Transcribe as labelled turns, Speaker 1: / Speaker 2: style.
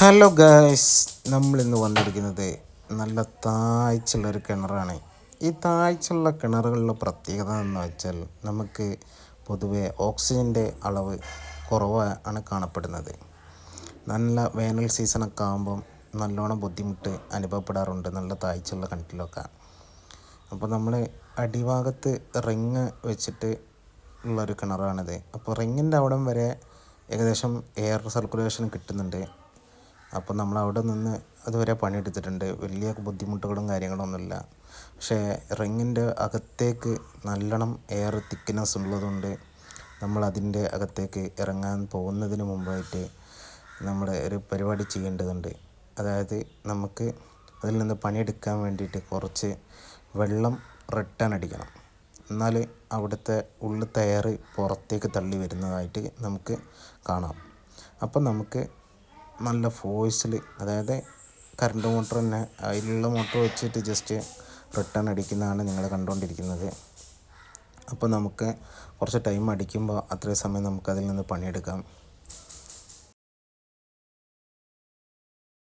Speaker 1: Hello guys നമ്മൾ ഇന്ന് വന്നിരിക്കുന്നത് നല്ല താഴ്ചയുള്ള ഒരു കിണറാണ്. ഈ താഴ്ചയുള്ള കിണറുകളിലെ പ്രത്യേകത എന്ന് വെച്ചാൽ നമുക്ക് പൊതുവെ ഓക്സിജന്റെ അളവ് കുറവാണ് കാണപ്പെടുന്നത്. നല്ല വേനൽ സീസണൊക്കെ ആകുമ്പം നല്ലോണം ബുദ്ധിമുട്ട് അനുഭവപ്പെടാറുണ്ട്. നല്ല താഴ്ചയുള്ള കിണറ്റിലൊക്കെ. അപ്പോൾ നമ്മൾ അടിഭാഗത്ത് റിങ് വെച്ചിട്ട് ഉള്ളൊരു കിണറാണിത്. അപ്പോൾ റിങ്ങിന്റെ അവിടം വരെ ഏകദേശം എയർ സർക്കുലേഷൻ കിട്ടുന്നുണ്ട്. അപ്പോൾ നമ്മൾ അവിടെ നിന്ന് അതുവരെ പണിയെടുത്തിട്ടുണ്ട്. വലിയ ബുദ്ധിമുട്ടുകളും കാര്യങ്ങളൊന്നുമില്ല. പക്ഷേ റിങ്ങിന്റെ അകത്തേക്ക് നല്ലോണം എയർ തിക്നെസ് ഉള്ളതുകൊണ്ട് നമ്മൾ അതിന്റെ അകത്തേക്ക് ഇറങ്ങാൻ പോകുന്നതിന് മുമ്പായിട്ട് നമ്മൾ ഒരു പരിപാടി ചെയ്യേണ്ടതുണ്ട്. അതായത് നമുക്ക് അതിൽ നിന്ന് പണിയെടുക്കാൻ വേണ്ടിയിട്ട് കുറച്ച് വെള്ളം റിട്ടേൺ അടിക്കണം. എന്നാൽ അവിടുത്തെ ഉള്ളിൽ തയർ പുറത്തേക്ക് തള്ളി വരുന്നതായിട്ട് നമുക്ക് കാണാം. അപ്പം നമുക്ക് നല്ല ഫോഴ്സിൽ അതായത് കറണ്ട് മോട്ടർ തന്നെ അതിലുള്ള മോട്ടർ വെച്ചിട്ട് ജസ്റ്റ് റിട്ടേൺ അടിക്കുന്നതാണ് നിങ്ങൾ കണ്ടുകൊണ്ടിരിക്കുന്നത് അപ്പോൾ നമുക്ക് കുറച്ച് ടൈം അടിക്കുമ്പോൾ അത്രയും സമയം നമുക്കതിൽ നിന്ന് പണിയെടുക്കാം.